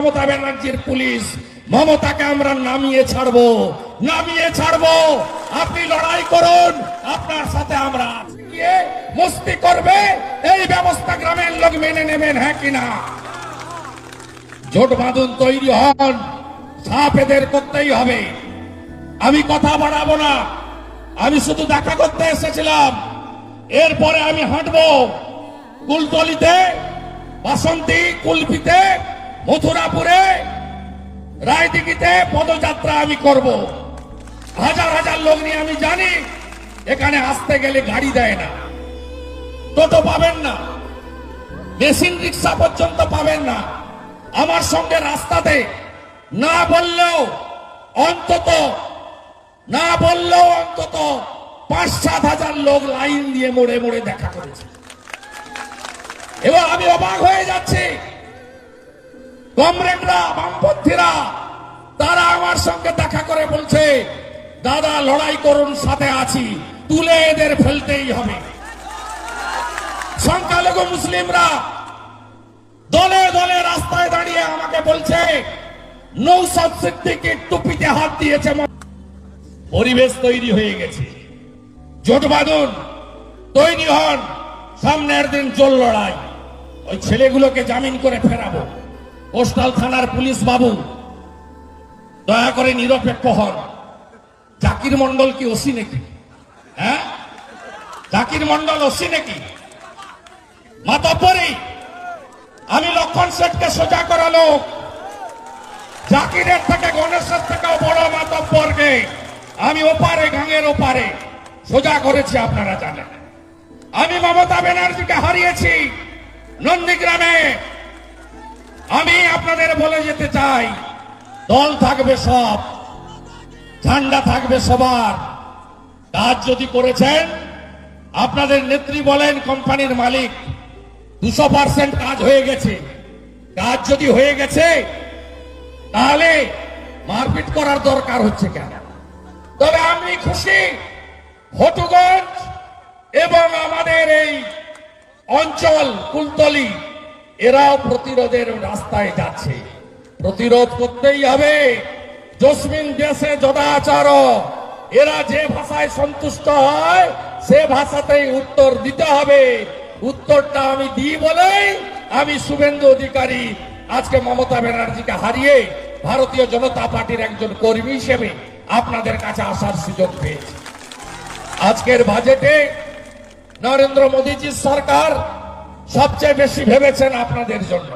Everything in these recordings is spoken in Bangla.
মমতা ব্যানার্জির পুলিশ, মমতাকে আমরা নামিয়ে ছাড়বো নামিয়ে ছাড়বো। আপনি লড়াই করুন, আপনার সাথে আমরা। গিয়ে মস্তি করবে। এই ব্যবস্থা গ্রামের লোক মেনে নেবেন হ্যাঁ কিনা জোট বাঁধুন তৈরি হন, সাপ এদের করতেই হবে। আমি কথা বাড়াবো না, আমি শুধু দেখা করতে এসেছিলাম। এরপরে আমি হাঁটবো, কুলতলিতে, বাসন্তী কুলপিতে মথুরাপুরে রায়দিঘিতে পদযাত্রা আমি করব। হাজার হাজার লোক নিয়ে আমি জানি, এখানে আসতে গেলে গাড়ি দেয় না। টোটো পাবেন না। মেশিন রিক্সা পর্যন্ত পাবেন না। আমার সঙ্গে রাস্তাতে না বললেও অন্তত, না বললেও অন্তত পাঁচ সাত হাজার লোক লাইন দিয়ে মোড়ে মোড়ে দেখা করেছে। এবার আমি অবাক হয়ে যাচ্ছি। কমরেডরা, বামপন্থীরা, তারা আমার সঙ্গে দেখা করে বলছে, দাদা, লড়াই করুন, সাথে আছি। তুলে এদের ফেলতেই হবে। সংখ্যালঘু মুসলিমরা দলে দলে রাস্তায় দাঁড়িয়ে আমাকে বলছে, নৌসাদ সিদ্দিকের টুপিতে হাত দিয়েছে পরিবেশ তৈরি হয়ে গেছে। জোট বাঁধুন তৈরি হন, সামনের দিন জল লড়াই। ওই ছেলেগুলোকে জামিন করে ফেরাবো। কোস্টাল থানার পুলিশ বাবু, দয়া করে নিরপেক্ষ হন। জাকির মন্ডল কি ওসি নাকি? হ্যাঁ? জাকির মন্ডল ওসি নাকি? মাতব্বরি আমি লক্ষণ শেঠকে সোজা করালো জাকিরের থেকে গণেশের থেকেও বড় মাতব্বরকে আমি ওপারে গাঙের ওপারে সোজা করেছি, আপনারা জানেন। আমি মমতা ব্যানার্জিকে হারিয়েছি নন্দীগ্রামে। আমি আপনাদের বলে যেতে চাই, দল থাকবে সব, ঝান্ডা থাকবে সবার। কাজ যদি করেছেন, আপনাদের নেত্রী বলেন কোম্পানির মালিক, দুশো পার্সেন্ট কাজ হয়ে গেছে। কাজ যদি হয়ে গেছে, তাহলে মারপিট করার দরকার হচ্ছে কেন? তবে আমি খুশি, হটুগঞ্জ এবং আমাদের এই অঞ্চল, কুলতলি এরাও প্রতিরোধের রাস্তায় যাচ্ছে। প্রতিরোধ করতেই হবে। জসমিন দেশে যদাচার এরা যে ভাষায় সন্তুষ্ট হয়, সে ভাষাতেই উত্তর দিতে হবে। উত্তরটা আমি দিই বলেই আমি শুভেন্দু অধিকারী আজকে মমতা ব্যানার্জিকে হারিয়ে ভারতীয় জনতা পার্টির একজন কর্মী হিসেবে আপনাদের কাছে আসার সুযোগ পেয়েছি। আজকের বাজেটে নরেন্দ্র মোদীজির সরকার সবচেয়ে বেশি ভেবেছেন আপনাদের জন্য।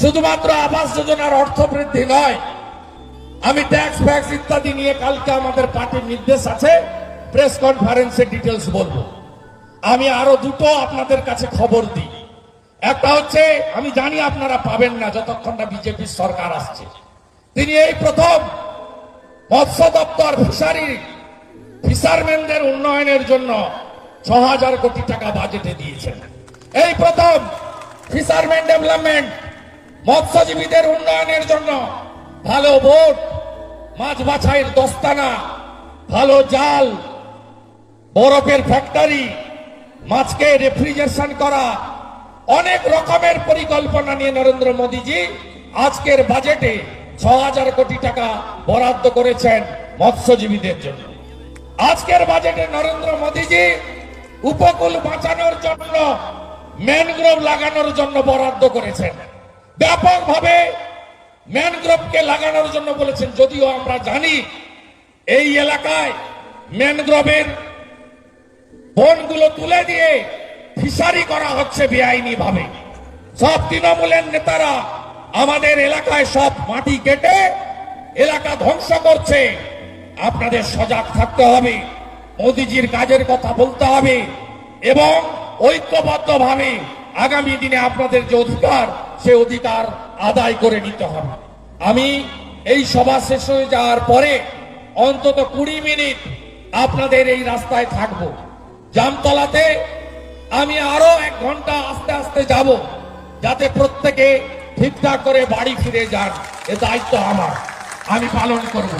শুধুমাত্র আবাস যোজনার অর্থ বৃদ্ধি নয়, আমি ট্যাক্স ফ্যাক্স ইত্যাদি নিয়ে কালকে আমাদের পার্টির নির্দেশ আছে প্রেস কনফারেন্সে ডিটেলস বলব। আমি আরও দুটো আপনাদের কাছে খবর দিই। একটা হচ্ছে, আমি জানি আপনারা পাবেন না যতক্ষণ না বিজেপির সরকার আসছে। তিনি এই প্রথম মৎস্য দপ্তর ফিশারি ফিশারম্যানদের উন্নয়নের জন্য ছ হাজার কোটি টাকা বাজেটে দিয়েছেন। এই প্রথম ফিশারম্যান ডেভেলপমেন্ট, মৎস্যজীবীদের উন্নয়নের জন্য ভালো বোট, মাছ বাছাইয়ের দস্তানা, ভালো জাল, বরফের ফ্যাক্টরি, মাছকে রেফ্রিজারেশন করা, অনেক রকমের পরিকল্পনা নিয়ে নরেন্দ্র মোদীজি আজকের বাজেটে ছ হাজার কোটি টাকা বরাদ্দ করেছেন মৎস্যজীবীদের জন্য। আজকের বাজেটে নরেন্দ্র মোদীজি উপকূল বাঁচানোর জন্য ম্যানগ্রোভ লাগানোর জন্য বরাদ্দ করেছেন। ব্যাপকভাবে ম্যানগ্রোভকে লাগানোর জন্য বলেছেন, যদিও আমরা জানি এই এলাকায় ম্যানগ্রোভের বনগুলো তুলে দিয়ে ফিশারি করা হচ্ছে বেআইনি ভাবে সব তৃণমূলের নেতারা আমাদের এলাকায় সব মাটি কেটে এলাকা ধ্বংস করছে। আপনাদের সজাগ থাকতে হবে, মোদিজির কাজের কথা বলতে হবে এবং ঐক্যবদ্ধভাবে আগামী দিনে আপনাদের যে অধিকার, সে অধিকার আদায় করে নিতে হবে। আমি এই সভা শেষ হয়ে যাওয়ার পরে অন্তত কুড়ি মিনিট আপনাদের এই রাস্তায় থাকব। জামতলাতে আমি আরও এক ঘণ্টা আস্তে আস্তে যাব, যাতে প্রত্যেকে ঠিকঠাক করে বাড়ি ফিরে যান। এ দায়িত্ব আমার। আমি পালন করব।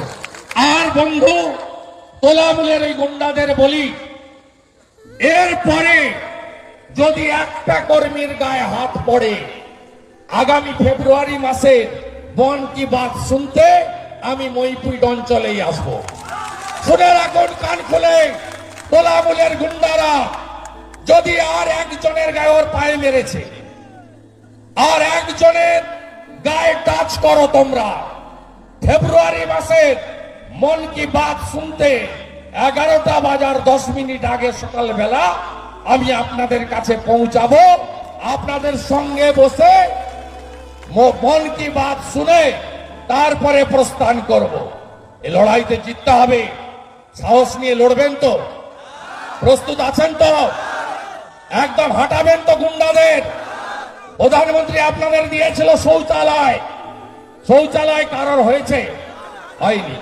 আর বন্ধু, তোলামূলের এই গুন্ডাদের বলি, এরপরে যদি একটা কর্মীর গায়ে হাত পড়ে, আগামী ফেব্রুয়ারি মাসে বন কি বাত শুনতে আমি মইপুর অঞ্চলেই আসব। শুনে রাখুন, কান খুলে, তোলামুলের গুন্ডারা, যদি আর একজনের গায়ে ওর পায়ে মেরেছে, আর একজনের গায়ে টাচ করো তোমরা, ফেব্রুয়ারি মাসের মন কি বাত শুনতে এগারোটা বাজার দশ মিনিট আগে সকালবেলা আমি আপনাদের কাছে পৌঁছাবো। আপনাদের সঙ্গে বসে মন কি বাত শুনে তারপরে প্রস্থান করব। এই লড়াইতে জিততে হবে। সাহস নিয়ে লড়বেন তো। প্রস্তুত আছেন তো? একদম হাঁটাবেন তো গুন্ডাদের। প্রধানমন্ত্রী আপনাদের দিয়েছিল শৌচালয়। শৌচালয় কারোর হয়েছে? হয়নি।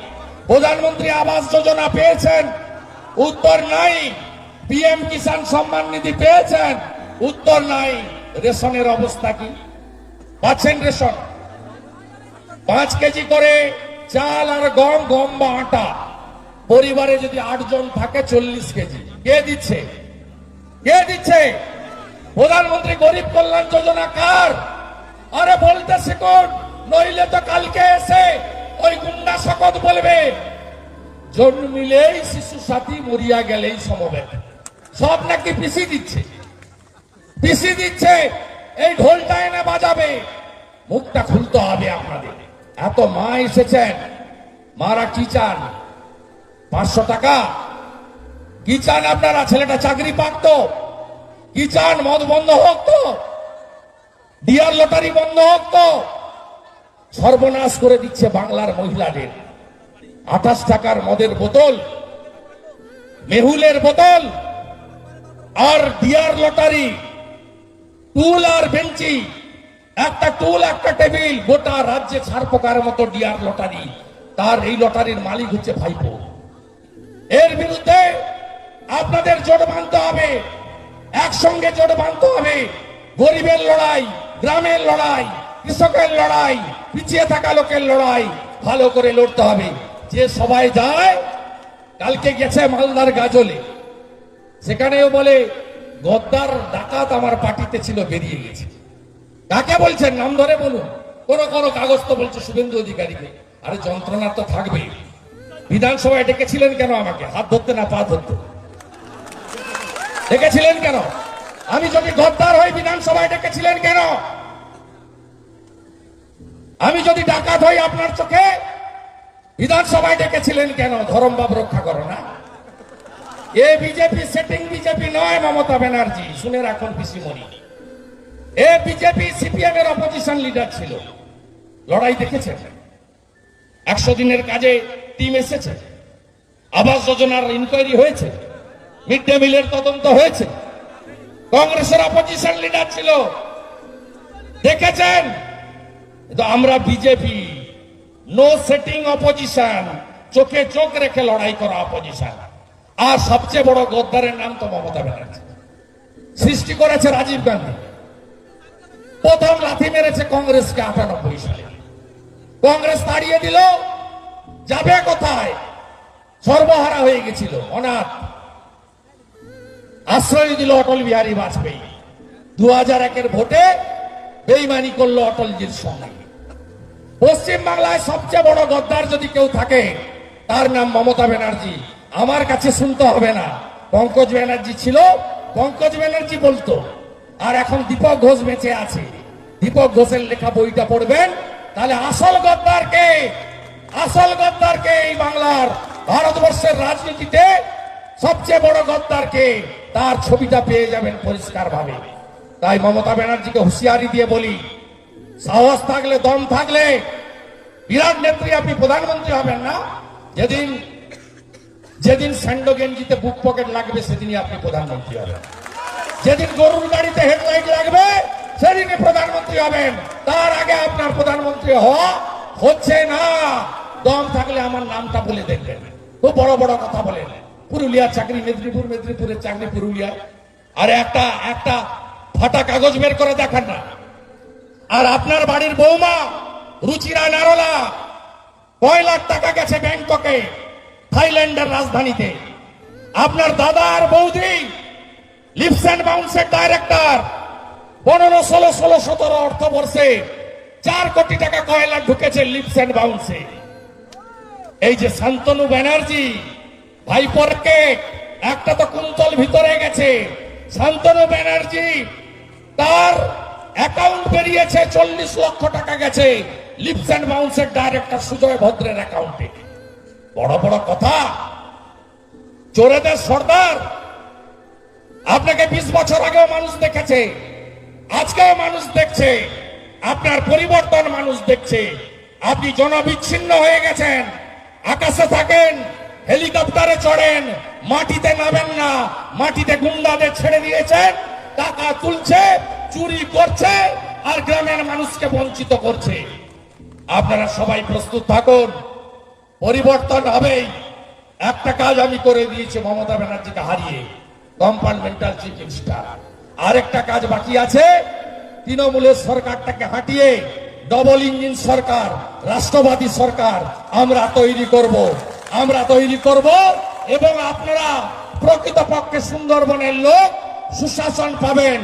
প্রধানমন্ত্রী আবাস যোজনা পেয়েছেন। উত্তর নাই। পিএম কিষাণ সম্মান নিধি পেয়েছেন। উত্তর নাই। রেশনের অবস্থা কি? পাচ্ছেন রেশন? পাঁচ কেজি করে চাল আর গম গম বা আটা। পরিবারে যদি আটজন থাকে, চল্লিশ কেজি। কে দিচ্ছে? কে দিচ্ছে? প্রধানমন্ত্রী গরিব কল্যাণ যোজনা কার? আরে বলতে শিখুন, নইলে তো কালকে এসে ওই গুন্ডা শকত বলবে। জন্মিলেই শিশু সাথী, মরিয়া গেলেই সমবেত সব নাকি পিসি দিচ্ছে। পিসি দিচ্ছে, এই ঢোলটা এনে বাজাবে। মুখটা খুলতে হবে আপনাদের। এত মা এসেছেন, মারা কি চান? পাঁচশো টাকা? কি চান আপনারা? ছেলেটা চাকরি পাক তো। কি চান? মদ বন্ধ হোক তো। ডিয়ার লটারি বন্ধ হোক তো। সর্বনাশ করে দিচ্ছে বাংলার মহিলাদের। আঠাশ টাকার মদের বোতল, মেহুলের বোতল আর ডিয়ার লটারি, টুল আর বেঞ্চি, একটা টুল, একটা টেবিল, গোটা রাজ্যে ছাড় পোকার মতো ডিয়ার লটারি। তার এই লটারির মালিক হচ্ছে ভাইপো। এর বিরুদ্ধে আপনাদের জোট বাঁধতে হবে, একসঙ্গে জোট বাঁধতে হবে। গরিবের লড়াই, গ্রামের লড়াই, কৃষকের লড়াই, পিছিয়ে থাকা লোকের লড়াই, ভালো করে লড়তে হবে। যে সবাই যায়, কালকে গেছে মালদার গাজলে। সেখানেও বলে, গদ্দার ডাকাত আমার পার্টিতে ছিল, বেরিয়ে গেছে। কাকে বলছেন? নাম ধরে বলুন। কোন কোন কাগজ তো বলছে শুভেন্দু অধিকারীকে। আরে যন্ত্রণা তো থাকবে। বিধানসভায় ডেকেছিলেন কেন আমাকে? হাত ধরতে না পা ধরতে? ডেকেছিলেন কেন? আমি যদি গদ্দার হই, বিধানসভায় ডেকেছিলেন কেন? আমি যদি ডাকাত হই, আপনার চোখে বিধানসভায় ডেকেছিলেন কেন? ধরমবাব রক্ষা করো না। এ বিজেপি সেটিং বিজেপি নয়, মমতা ব্যানার্জি। শুনে রাখুন পিসিমণি। এ বিজেপি সিপিএম এর অপোজিশন লিডার ছিল। লড়াই দেখেছেন? একশো দিনের কাজে টিম এসেছে। আবাস যোজনার ইনকোয়ারি হয়েছে। মিড ডে মিলের তদন্ত হয়েছে। কংগ্রেসের অপোজিশন লিডার ছিল। দেখেছেন? আমরা বিজেপি নো সেটিং অপোজিশন চোখে চোখ রেখে লড়াই করা অপোজিশন আর সবচেয়ে বড় গদ্দারের নাম তো মমতা ব্যানার্জি। সৃষ্টি করেছে রাজীব গান্ধী। প্রথম লাথি মেরেছে কংগ্রেসকে আটানব্বই সালে। কংগ্রেস তাড়িয়ে দিল, যাবে কোথায়? সর্বহারা হয়ে গেছিল, অনাথ। আশ্রয় দিল অটল বিহারী বাজপেয়ী। দু হাজার একের ভোটে বেইমানি করল অটলজির সঙ্গে। পশ্চিম বাংলায় সবচেয়ে বড় গদ্দার যদি কেউ থাকে, তার নাম মমতা ব্যানার্জি। আমার কাছে শুনতে হবে না। পঙ্কজ ব্যানার্জি ছিল, পঙ্কজ ব্যানার্জি বলতো, আর এখন দীপক ঘোষ বেঁচে আছে। দীপক ঘোষের লেখা বইটা পড়বেন। তাহলে আসল গদ্দার কে? আসল গদ্দার কে এই বাংলার ভারতবর্ষের রাজনীতিতে সবচেয়ে বড় গদ্দার কে? তার ছবিটা পেয়ে যাবেন পরিষ্কার ভাবে তাই মমতা ব্যানার্জিকে হুঁশিয়ারি দিয়ে বলি, সাহস থাকলে, দম থাকলে বিরাট নেত্রী আপনি প্রধানমন্ত্রী হবেন না। যেদিন যেদিন স্যান্ডো গেঞ্জিতে বুক পকেট লাগবে, সেদিনই আপনি প্রধানমন্ত্রী হবেন। যেদিন গরুর গাড়িতে হেডলাইট লাগবে, সেদিনই প্রধানমন্ত্রী হবেন। তার আগে আপনার প্রধানমন্ত্রী হওয়া হচ্ছে না। দম থাকলে আমার নামটা বলে দেখবেন। খুব বড় বড় কথা বলেন পুরুলিয়ার চাকরি মেদিনীপুর মেদিনীপুরের চাকরি পুরুলিয়া। আর একটা একটা ফাটা কাগজ বের করে দেখান না। আর আপনার বাড়ির বৌমা, রুচিরা নারলা, কয় লাখ টাকা গেছে ব্যাংককে? থাইল্যান্ডের রাজধানীতে। আপনার দাদার বৌদি লিপস অ্যান্ড বাউন্সের ডাইরেক্টর পনেরো, ষোলো ষোলো, সতেরো অর্থ বর্ষে চার কোটি টাকা কয়লা ঢুকেছে লিপস অ্যান্ড বাউন্সে। এই যে শান্তনু ব্যানার্জি ভাইপরকে একটা তো কুন্তল ভিতরে গেছে। শান্তনু ব্যানার্জি, তার অ্যাকাউন্ট বেরিয়েছে, চল্লিশ লক্ষ টাকা গেছে লিপস অ্যান্ড বাউন্সের ডাইরেক্টর সুজয় ভদ্রের অ্যাকাউন্টে বড় বড় কথা। চোরেদের সর্দার। আপনাকে বিশ বছর আগেও মানুষ দেখেছে, আজকেও মানুষ দেখছে, আপনার পরিবর্তন মানুষ দেখছে। আপনি জনবিচ্ছিন্ন হয়ে গেছেন, আকাশে থাকেন, হেলিকপ্টারে চড়েন, মাটিতে নামেন না, মাটিতে গুন্ডাদের ছেড়ে দিয়েছেন, টাকা তুলছে, চুরি করছে, আর গ্রামের মানুষকে বঞ্চিত করছে। আপনারা সবাই প্রস্তুত থাকুন। পরিবর্তন হবেই। একটা কাজ আমি করে দিয়েছি মমতা ব্যানার্জিকে হারিয়ে কম্পার্টমেন্টাল চিফ মিনিস্টার আরেকটা কাজ বাকি আছে, তৃণমূলের সরকারটাকে হাঁটিয়ে ডবল ইঞ্জিন সরকার, রাষ্ট্রবাদী সরকার আমরা তৈরি করব। আমরা তৈরি করব এবং আপনারা প্রকৃতপক্ষে সুন্দরবনের লোক সুশাসন পাবেন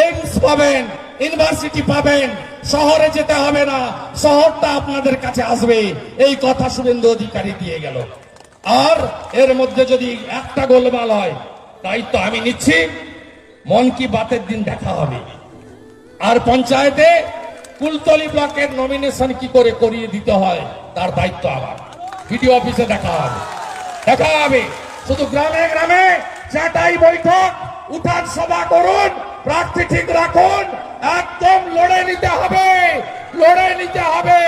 এইমস পাবেন ইউনিভার্সিটি পাবেন শহরে যেতে হবে না। শহরটা আপনাদের কাছে আসবে। এই কথা শুভেন্দু অধিকারী দিয়ে গেল। আর এর মধ্যে যদি একটা গোলমাল হয়, দায়িত্ব আমি নিচ্ছি। মন কি বাতের দিন দেখা হবে। আর পঞ্চায়েতে কুলতলি ব্লকের নমিনেশন কি করে করিয়ে দিতে হয়, তার দায়িত্ব আমার। ভিডিও অফিসে দেখা হবে। দেখা হবে। শুধু গ্রামে গ্রামে, চাটাই বৈঠক। উঠান সভা করুন, প্রার্থী ঠিক রাখুন, একদম লড়ে নিতে হবে, লড়ে নিতে হবে,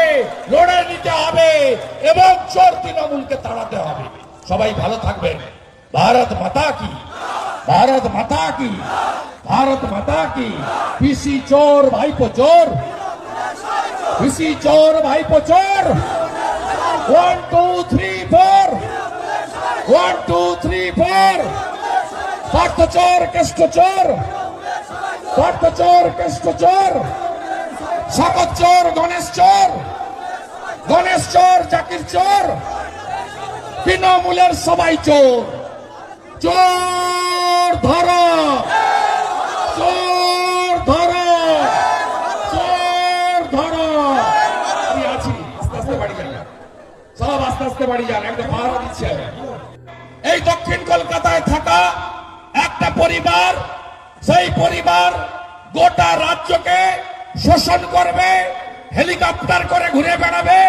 লড়ে নিতে হবে, এবং চোর তৃণমূলকে তাড়াতে হবে। সবাই ভালো থাকবেন। ভারত মাতা কি? ভারত মাতা কি? ভারত মাতা কি? পিসি চোর, ভাইপো চোর? পিসি চোর, ভাইপো চোর? One two three four one two three four Partha চোর কেষ্ট চোর পার্থ চোর কেষ্ট চোর শকত চোর গণেশ চোর গণেশ চোর জাকির চোর তৃণমূলের সবাই চোর। চোর ধরো। চোর ধরো। চোর ধরো। আমি আছি। আস্তে আস্তে বাড়ি যান। সব আস্তে আস্তে বাড়ি যান। একটা এই দক্ষিণ কলকাতায় থাকা একটা পরিবার, সেই পরিবার গোটা রাজ্যকে শোষণ করবে, হেলিকপ্টার করে ঘুরে বেড়াবে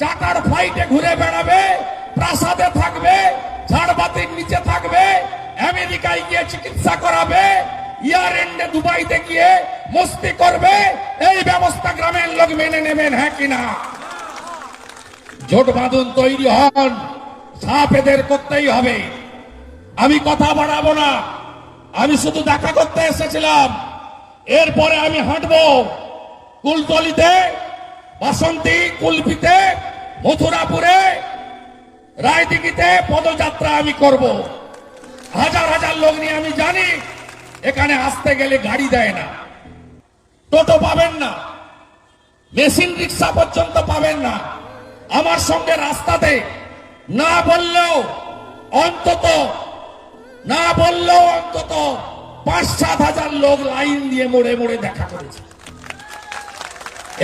চাকার ফ্লাইটে ঘুরে বেড়াবে, প্রাসাদে থাকবে, ঝাড়বাতির নিচে থাকবে, আমেরিকায় গিয়ে চিকিৎসা করাবে, ইয়ার এন্ডে দুবাইতে গিয়ে মস্তি করবে, এই ব্যবস্থা গ্রামের লোক মেনে নেবেন হ্যাঁ কিনা জোট বাঁধুন তৈরি হন সাপ এদের করতেই হবে। আমি কথা বাড়াবো না। আমি শুধু দেখা করতে এসেছিলাম। এরপরে আমি হাঁটবো। কুলতলিতে, বাসন্তী কুলপিতে মথুরাপুরে, রায়দিঘিতে পদযাত্রা আমি করব। হাজার হাজার লোক নিয়ে আমি জানি, এখানে আসতে গেলে গাড়ি দেয় না। টোটো পাবেন না। মেশিন রিক্সা পর্যন্ত পাবেন না। আমার সঙ্গে রাস্তাতে না বললেও অন্তত না বললেও অন্তত পাঁচ সাত হাজার লোক লাইন দিয়ে মোড়ে মোড়ে দেখা করেছে।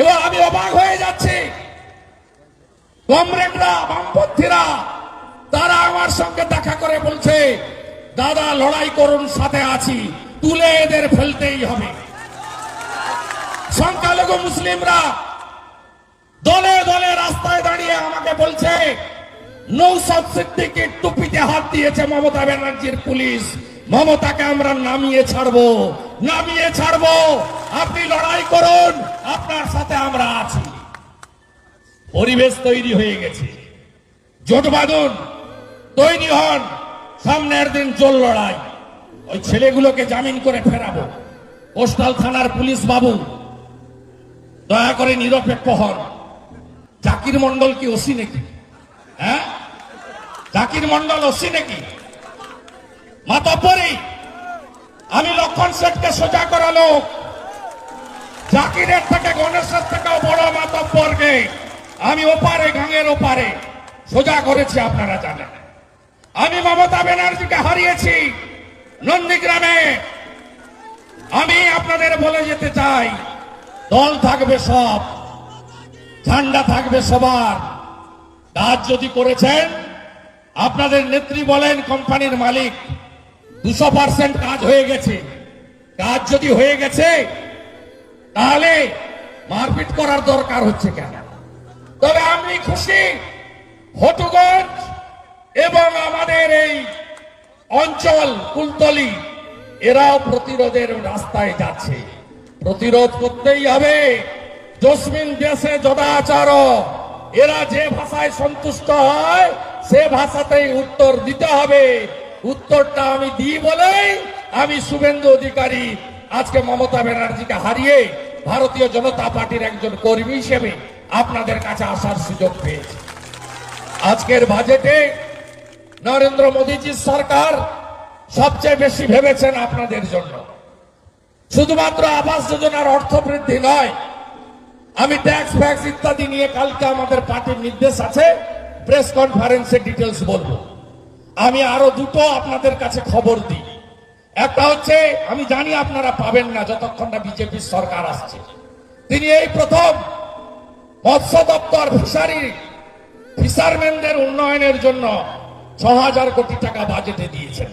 এবার আমি অবাক হয়ে যাচ্ছি। কমরেডরা, বামপন্থীরা, তারা আমার সঙ্গে দেখা করে বলছে, দাদা, লড়াই করুন, সাথে আছি। তুলে এদের ফেলতেই হবে। সংখ্যালঘু মুসলিমরা দলে দলে রাস্তায় দাঁড়িয়ে আমাকে বলছে নৌসাদ সিদ্দিকের টুপিতে হাত দিয়েছে মমতা ব্যানার্জির পুলিশ। মমতাকে আমরা নামিয়ে ছাড়বো নামিয়ে ছাড়বো। আপনি লড়াই করুন, আপনার সাথে আমরা আছি। পরিবেশ তৈরি হয়ে গেছে। জোট বাঁধুন, তৈরি হন, সামনের দিন চল লড়াই। ওই ছেলেগুলোকে জামিন করে ফেরাবো। কোস্টাল থানার পুলিশ বাবু, দয়া করে নিরপেক্ষ হন। জাকির মন্ডল কি ওসি নাকি? হ্যাঁ? জাকির মন্ডল ওসি নাকি? মাতাপরি আমি লক্ষণ শেঠকে সোজা করালো জাকিরের থেকে গণেশের থেকেও বড় মাতব্বরকে আমি ওপারে গাঙের ওপারে। সোজা করেছি, আপনারা জানেন। আমি মমতা ব্যানার্জিকে হারিয়েছি নন্দীগ্রামে। আমি আপনাদের বলে যেতে চাই, দল থাকবে সব, ঝান্ডা থাকবে সবার। কাজ যদি করেছেন আপনাদের নেত্রী বলেন, কোম্পানির মালিক, দুশো পার্সেন্ট কাজ হয়ে গেছে। কাজ যদি হয়ে গেছে, তাহলে মারপিট করার দরকার হচ্ছে কেন? তবে আমি খুশি, হটুগঞ্জ এবং আমাদের এই অঞ্চল, কুলতলি, এরাও প্রতিরোধের রাস্তায় যাচ্ছে। প্রতিরোধ করতেই হবে। জসমিন দেশে যদাচার, এরা যে ভাষায় সন্তুষ্ট হয় সে ভাষাতেই উত্তর দিতে হবে। উত্তরটা আমি দিই বলেই আমি শুভেন্দু অধিকারী আজকে মমতা ব্যানার্জিকে হারিয়ে ভারতীয় জনতা পার্টির একজন কর্মী হিসেবে আপনাদের কাছে আসার সুযোগ পেয়েছি। আজকের বাজেটে নরেন্দ্র মোদীজির সরকার সবচেয়ে বেশি ভেবেছেন আপনাদের জন্য। শুধুমাত্র আবাস যোজনার অর্থ বৃদ্ধি নয়, আমি ট্যাক্স ফ্যাক্স ইত্যাদি নিয়ে কালকে আমাদের পার্টির নির্দেশ আছে। প্রেস কনফারেন্সে ডিটেলস বলব। আমি আরও দুটো আপনাদের কাছে খবর দিই। একটা হচ্ছে, আমি জানি আপনারা পাবেন না যতক্ষণ না বিজেপির সরকার আসছে। তিনি এই প্রথম মৎস্য দপ্তর ফিশারি, ফিশারম্যানদের উন্নয়নের জন্য ছ হাজার কোটি টাকা বাজেটে দিয়েছেন।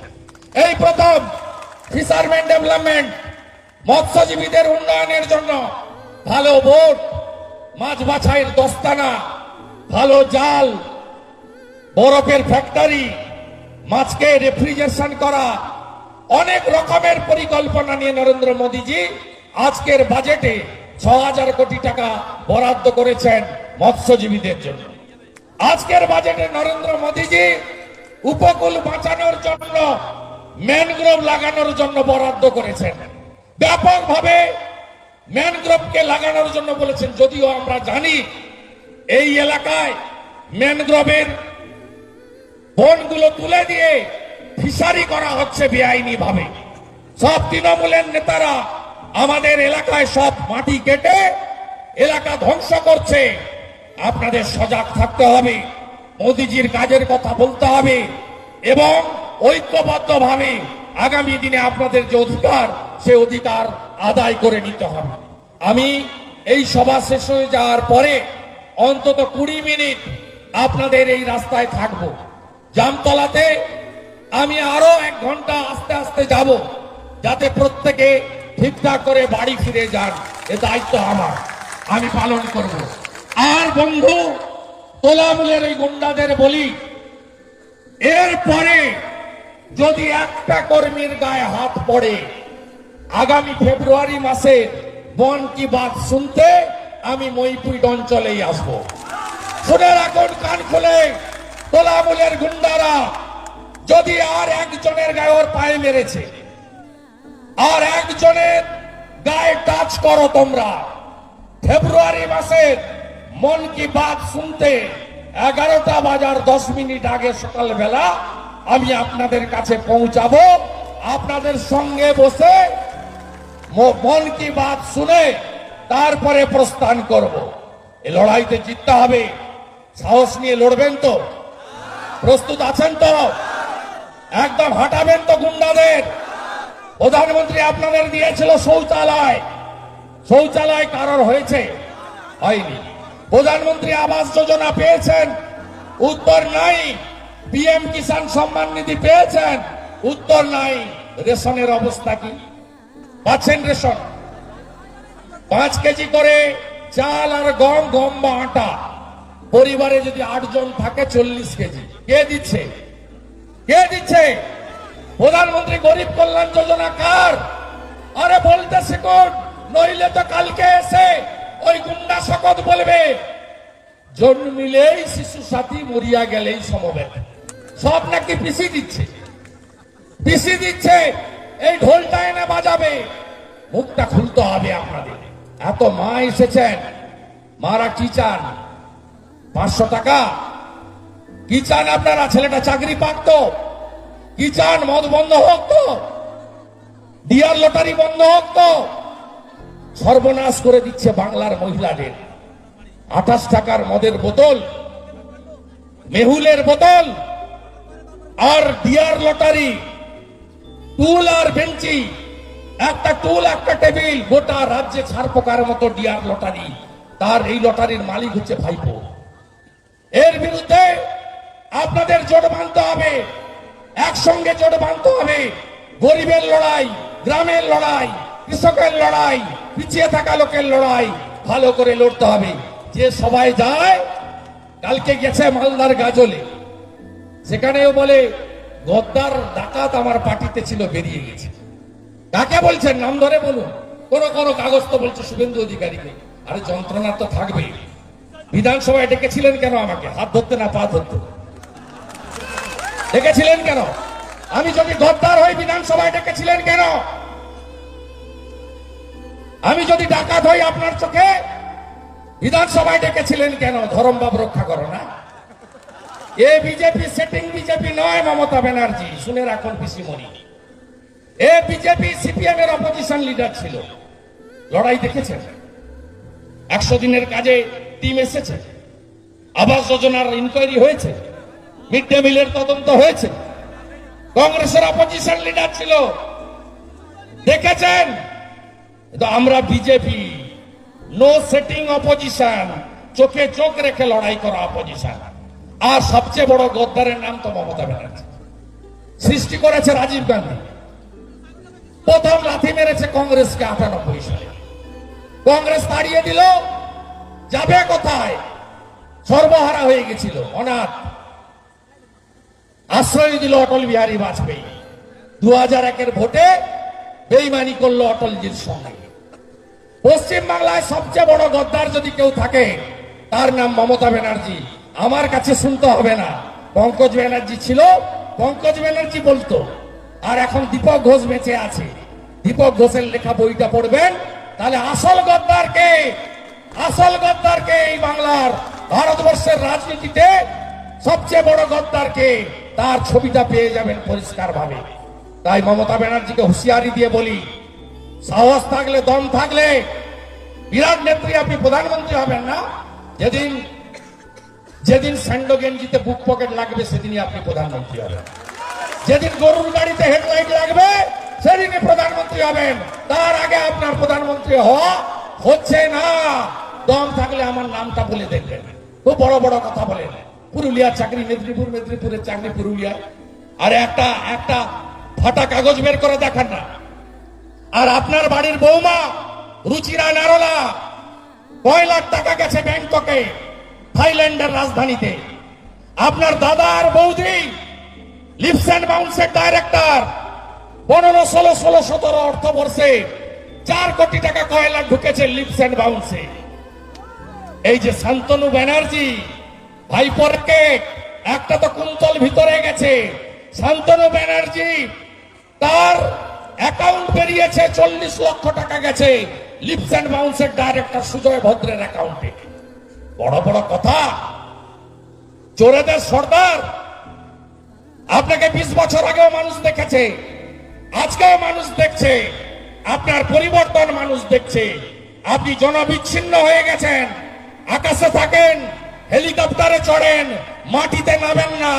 এই প্রথম ফিশারম্যান ডেভেলপমেন্ট মৎস্যজীবীদের উন্নয়নের জন্য ভালো বোট, মাছ বাছাইয়ের দস্তানা, ভালো জাল বরফের ফ্যাক্টরি মাছকে রেফ্রিজারেশন করা, অনেক রকমের পরিকল্পনা নিয়ে নরেন্দ্র মোদীজি আজকের বাজেটে ছ হাজার কোটি টাকা বরাদ্দ করেছেন মৎস্যজীবীদের জন্য। আজকের বাজেটে নরেন্দ্র মোদীজি উপকূল বাঁচানোর জন্য ম্যানগ্রোভ লাগানোর জন্য বরাদ্দ করেছেন। ব্যাপকভাবে ম্যানগ্রোভকে লাগানোর জন্য বলেছেন, যদিও আমরা জানি এই এলাকায় ম্যানগ্রোভের বনগুলো তুলে দিয়ে ফিশারি করা হচ্ছে বেআইনি ভাবে সব তৃণমূলের নেতারা আমাদের এলাকায় সব মাটি কেটে এলাকা ধ্বংস করছে। আপনাদের সজাগ থাকতে হবে, মোদিজির কাজের কথা বলতে হবে এবং ঐক্যবদ্ধভাবে আগামী দিনে আপনাদের যে অধিকার, সে অধিকার আদায় করে নিতে হবে। আমি এই সভা শেষ হয়ে যাওয়ার পরে অন্তত কুড়ি মিনিট আপনাদের এই রাস্তায় থাকব। জামতলাতে আমি আরও এক ঘণ্টা আস্তে আস্তে যাব যাতে প্রত্যেকে ঠিকঠাক করে বাড়ি ফিরে যান। এ দায়িত্ব আমার। আমি পালন করব। আর বন্ধু, তোলামূলের এই গুন্ডাদের বলি, এরপরে যদি একটা কর্মীর গায়ে হাত পড়ে, আগামী ফেব্রুয়ারি মাসে বন কি বাত শুনতে আমি মইপুইট অঞ্চলেই আসব। শুনে রাখুন, কান খুলে। তোলামূলের গুন্ডারা যদি আর একজনের গায়ে ওর পায়ে মেরেছে, আর একজনের গায়ে টাচ করো তোমরা। ফেব্রুয়ারি মাসের মন কি বাত শুনতে এগারোটা বাজার দশ মিনিট আগে সকালবেলা আমি আপনাদের কাছে পৌঁছাবো। আপনাদের সঙ্গে বসে মন কি বাত শুনে তারপরে প্রস্থান করব। এ লড়াইতে জিততে হবে। সাহস নিয়ে লড়বেন তো? প্রস্তুত আছেন তো? একদম হাঁটাবেন তো গুন্ডাদের। প্রধানমন্ত্রী আপনাদের দিয়েছিল শৌচালয়। শৌচালয় কারোর হয়েছে? হয়নি। প্রধানমন্ত্রী আবাস যোজনা পেয়েছেন? উত্তর নাই। পিএম কিষাণ সম্মান নিধি পেয়েছেন? উত্তর নাই। রেশনের অবস্থা কি? পাচ্ছেন রেশন? পাঁচ কেজি করে চাল আর গম গম বা আটা। পরিবারে যদি আটজন থাকে, চল্লিশ কেজি। কে দিচ্ছে? কে দিচ্ছে? প্রধানমন্ত্রী গরিব কল্যাণ যোজনা কার? আরে বলতে শিখুন, নইলে তো কালকে এসে ওই গুন্ডা শকত বলবে। জন্মিলেই শিশু সাথী, মরিয়া গেলেই সমবেত। সব নাকি পিসি দিচ্ছে? পিসি দিচ্ছে, এই ঢোলটা এনে বাজাবে। মুখটা খুলতে হবে আপনাদের। এত মা এসেছেন, মারা কি চান? পাঁচশো টাকা? কি চান আপনারা, ছেলেটা চাকরি পাক তো? কি চান, মদ বন্ধ হোক তো? ডিয়ার লটারি বন্ধ হোক তো? সর্বনাশ করে দিচ্ছে বাংলার মহিলাদের। আঠাশ টাকার মদের বোতল, মেহুলের বোতল, আর ডিয়ার লটারি, টুল আর বেঞ্চি, একটা টুল, একটা টেবিল, গোটা রাজ্যে ছাড় পোকার মতো ডিয়ার লটারি। তার এই লটারির মালিক হচ্ছে ভাইপো। এর বিরুদ্ধে আপনাদের জোট বাঁধতে হবে। একসঙ্গে জোট বাঁধতে হবে। গরিবের লড়াই, গ্রামের লড়াই, কৃষকের লড়াই, পিছিয়ে থাকা লোকের লড়াই, ভালো করে লড়তে হবে। যে সবাই যায়, কালকে গেছে মালদার গাজলে। সেখানেও বলে, গদ্দার ডাকাত আমার পার্টিতে ছিল, বেরিয়ে গেছে। কাকে বলছেন? নাম ধরে বলুন। কোন কোন কাগজ তো বলছে, শুভেন্দু অধিকারীকে। আরে যন্ত্রণা তো থাকবে বিধানসভায় ডেকেছিলেন কেন আমাকে? হাত ধরতে না পা ধরতে? ডেকেছিলেন কেন? আমি যদি গদ্দার হই বিধানসভায় ডেকেছিলেন কেন? আমি যদি ডাকাত হই আপনার চোখে, বিধানসভায় ডেকেছিলেন কেন? ধরমবাব রক্ষা করো না। এ বিজেপি সেটিং বিজেপি নয়, মমতা ব্যানার্জি। শুনে রাখুন পিসিমণি। এ বিজেপি সিপিএম এর অপোজিশন লিডার ছিল। লড়াই দেখেছেন? একশো দিনের কাজে টিম এসেছে। আবাস যোজনার ইনকোয়ারি হয়েছে। মিড ডে মিলের তদন্ত হয়েছে। কংগ্রেসের অপোজিশন লিডার ছিল। দেখেছেন? আমরা বিজেপি নো সেটিং অপোজিশন চোখে চোখ রেখে লড়াই করা অপোজিশন আর সবচেয়ে বড় গদ্দারের নাম তো মমতা ব্যানার্জি। সৃষ্টি করেছে রাজীব গান্ধী। প্রথম লাথি মেরেছে কংগ্রেসকে আটানব্বই সালে। কংগ্রেস তাড়িয়ে দিল, যাবে কোথায়? সর্বহারা হয়ে গেছিল, অনাথ। আশ্রয় দিল অটল বিহারী বাজপেয়ী। দু হাজার একের ভোটে বেইমানি করল অটলজির সঙ্গে। পশ্চিম বাংলায় সবচেয়ে বড় গদ্দার যদি কেউ থাকে, তার নাম মমতা ব্যানার্জি। আমার কাছে শুনতে হবে না। পঙ্কজ ব্যানার্জি ছিল, পঙ্কজ ব্যানার্জি বলতো, আর এখন দীপক ঘোষ বেঁচে আছে। দীপক ঘোষের লেখা বইটা পড়বেন। তাহলে আসল গদ্দারকে আসল গদ্দারকে এই বাংলার ভারতবর্ষের রাজনীতিতে সবচেয়ে বড় গদ্দারকে তার ছবিটা পেয়ে যাবেন পরিষ্কার ভাবে তাই মমতা ব্যানার্জিকে হুঁশিয়ারি দিয়ে বলি, সাহস থাকলে, দম থাকলে বিরাট নেত্রী আপনি প্রধানমন্ত্রী হবেন না। যেদিন যেদিন স্যান্ডো গেঞ্জিতে বুক পকেট লাগবে, সেদিনই আপনি প্রধানমন্ত্রী হবেন। যেদিন গরুর গাড়িতে হেডলাইট লাগবে, সেদিনই প্রধানমন্ত্রী হবেন। তার আগে আপনার প্রধানমন্ত্রী হওয়া হচ্ছে না। দম থাকলে আমার নামটা বলে দেখবেন। খুব বড় বড় কথা বলে বলেন। পুরুলিয়ার চাকরি, মেদিনীপুর মেদিনীপুরের চাকরি, পুরুলিয়া। আর একটা একটা ফাটা কাগজ বের করে দেখান না। আর আপনার বাড়ির বৌমা, রুচিরা নারলা, কয় লাখ টাকা গেছে ব্যাংককে, থাইল্যান্ডের রাজধানীতে। আপনার দাদা আর বৌদি, লিপস অ্যান্ড বাউন্সের ডাইরেক্টর, পনেরো, ষোলো ষোলো, সতেরো অর্থবর্ষে চার কোটি টাকা কয়লা ঢুকেছে লিপস অ্যান্ড বাউন্সে। এই যে শান্তনু ব্যানার্জি ভাইপরকে একটা তো কুন্তল ভিতরে গেছে। শান্তনু ব্যানার্জি, তার অ্যাকাউন্ট বেরিয়েছে চল্লিশ লক্ষ টাকা গেছে। লিপস অ্যান্ড বাউন্সের ডাইরেক্টর সুজয় ভদ্রের অ্যাকাউন্টে বড় বড় কথা। চোরেদের সর্দার। আপনাকে বিশ বছর আগেও মানুষ দেখেছে, আজকেও মানুষ দেখছে, আপনার পরিবর্তন মানুষ দেখছে। আপনি জনবিচ্ছিন্ন হয়ে গেছেন, আকাশে থাকেন হেলিকপ্টারে চড়েন, মাটিতে নামেন না,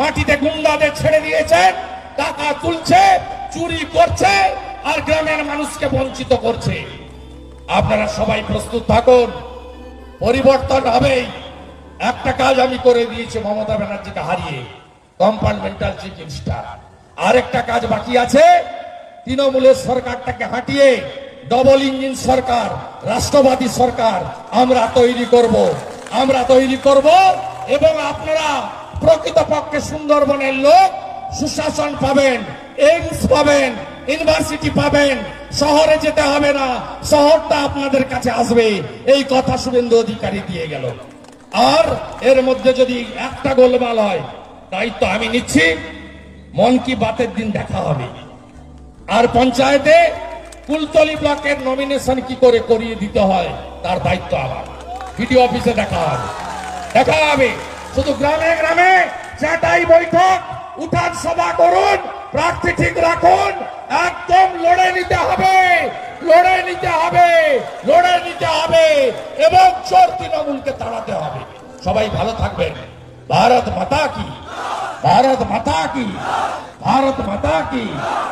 মাটিতে গুন্ডাদের ছেড়ে দিয়েছেন, টাকা তুলছে, চুরি করছে, আর গ্রামের মানুষকে বঞ্চিত করছে। আপনারা সবাই প্রস্তুত থাকুন, পরিবর্তন হবেই। একটা কাজ আমি করে দিয়েছি, মমতা ব্যানার্জিকে হারিয়ে, কম্পার্টমেন্টাল চিফ মিনিস্টার। আরেকটা কাজ বাকি আছে, তৃণমূলের সরকারটাকে হাঁটিয়ে ডবল ইঞ্জিন সরকার, রাষ্ট্রবাদী সরকার, আমরা তৈরি করব। আমরা তৈরি করব এবং আপনারা প্রকৃতপক্ষে সুন্দরবনের লোক সুশাসন পাবেন এইমস পাবেন, ইউনিভার্সিটি পাবেন, শহরে যেতে হবে না, শহরটা আপনাদের কাছে আসবে। এই কথা শুভেন্দু অধিকারী দিয়ে গেল। আর এর মধ্যে যদি একটা গোলমাল হয়, দায়িত্ব আমি নিচ্ছি, মন কি বাতের দিন দেখা হবে। আর পঞ্চায়েতে কুলতলি ব্লকের নমিনেশন কি করে করিয়ে দিতে হয়, তার দায়িত্ব আমার। ভিডিও অফিসে দেখা হবে দেখা হবে শুধু গ্রামে গ্রামে চাটাই বৈঠক, উঠান সভা করুন, প্রার্থী ঠিক রাখুন, একদম লড়ে নিতে হবে, লড়ে নিতে হবে, লড়ে নিতে হবে, এবং চোর তৃণমূলকে তাড়াতে হবে। সবাই ভালো থাকবেন। ভারত মাতা কি? ভারত মাতা কি? ভারত মাতা কি?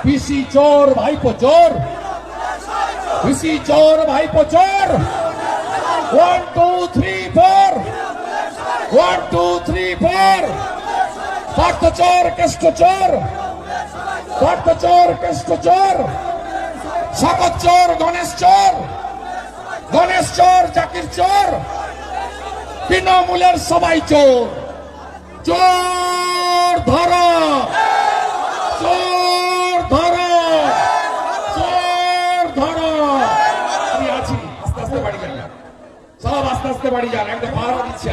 পিসি চোর, ভাইপো চোর? পিসি চোর, ভাইপো চোর? One two three four one two three four Partha চোর কেষ্ট চোর পার্থ চোর কেষ্ট চোর শকত চোর গণেশ চোর গণেশ চোর জাকির চোর তৃণমূলের সবাই চোর চোর ধরো চোর ধরো চোর ধরো আমি আছি আস্তে আস্তে বাড়ি যান একদম ভাড়া দিচ্ছে।